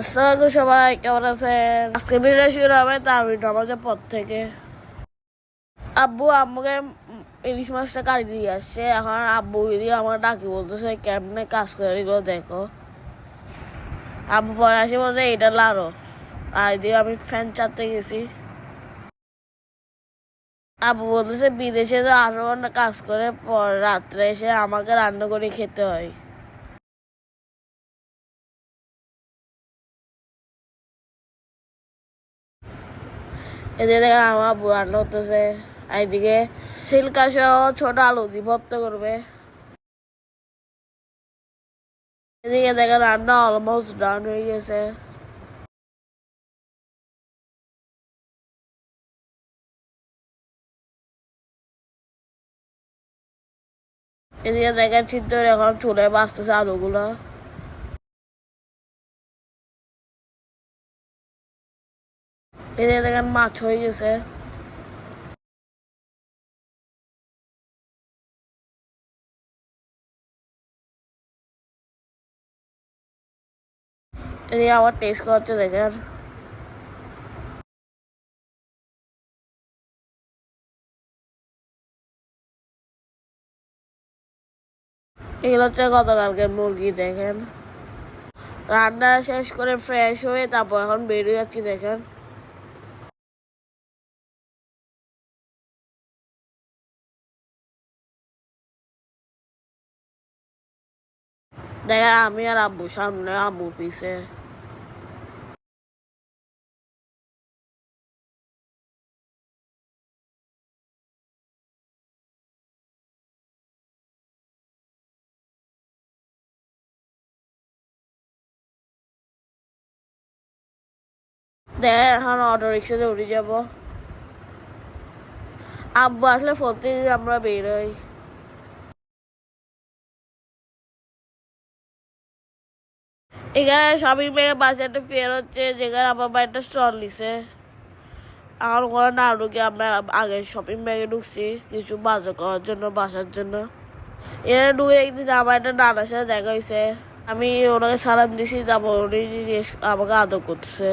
আসসালামু সবাই, কেমন আছেন? আজকে ভিডিও শুরু হবে তারবির নামাজের পর থেকে। আব্বু আম্মুকে ইলিশ মাছটা কাটি দিয়ে আসছে। এখন আব্বু দিয়ে আমার ডাকি বলতেছে, কেমনে কাজ করে এগুলো দেখো? আব্বু পরে আসি বলতে এটা লাড়ো আর এদিকে আমি ফ্যান চারতে গেছি। আব্বু বলতেছে, বিদেশে তো আঠারো ঘণ্টা কাজ করে, পর রাত্রে এসে আমাকে রান্না করে খেতে হয়। এদিকে আমার রান্না হতেছে এদিকে ছিলকা সহ ছোট আলু দিয়ে ভর্তা করবে। এদিকে দেখেন রান্না অলমোস্ট ডান হয়ে গেছে। এদিকে দেখেন চিন্তা এখন চুলে বাঁচতেছে আলুগুলো। এদিকে দেখেন মাছ হয়ে গেছে। এদিকে আবার টেস্ট করতে দেখেন। এগুলো হচ্ছে গতকালকের মুরগি, দেখেন। রান্না শেষ করে ফ্রেশ হয়ে তারপর এখন বেরিয়ে যাচ্ছি, দেখেন। দেখেন আমি আর আব্বু সামনে, আব্বু পিছে। দেখেন এখন অটো রিক্সাতে উঠে যাব। আব্বু আসলে ফোন আমরা বেরোই। এখানে ব্যাগের পাশে একটা ফেয়ার হচ্ছে যেখানে আমার একটা স্টল নিছে। আমার ওখানে না ঢুকে আমরা আগে শপিং ব্যাগে ঢুকছি, কিছু বাজার করার জন্য, বাসার জন্য। এখানে ঢুকে দেখতেছি আমার একটা নানার সাথে দেখা হয়েছে আমি ওনাকে সালাম দিছি, তারপর উনি আমাকে আদর করতেছে।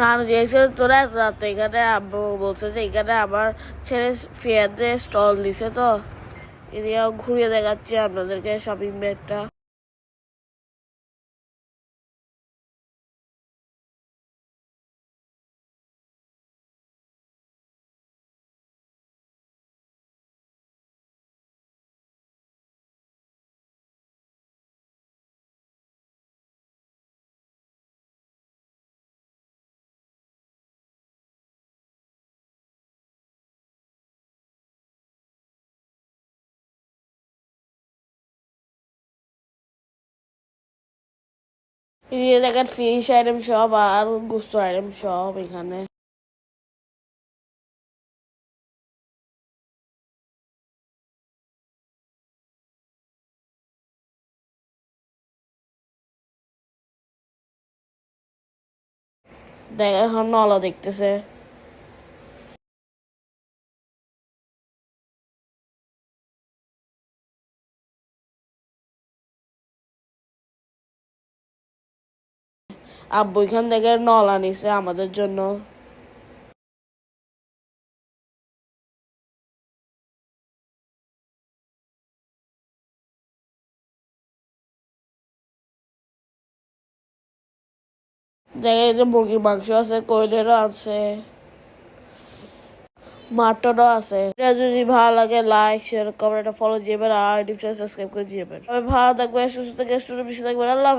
নানু জিজ্ঞেস তোরা এত রাতে এখানে? আব্বু বলছে যে, এখানে আমার ছেলে ফেয়ারতে স্টল দিছে তো। এদিকে ঘুরিয়ে দেখাচ্ছি আপনাদেরকে শপিং ব্যাগটা এদিকে দেখেন ফিশ আইটেম সব আর গুস্ত আইটেম সব এখানে দেখেন এখন নলা দেখতেছে আব্বু এখান থেকে নল আনিছে আমাদের জন্য। জায়গায় মাংস আছে কোয়েলেরও আছে, মাটনও আছে। যদি ভালো লাগে লাইক শেয়ার কমেন্ট ফলো দিবেন আর ইউটিউব চ্যানেল সাবস্ক্রাইব করে তবে ভালো থাকবেন, সুস্থ বেশি আল্লাহ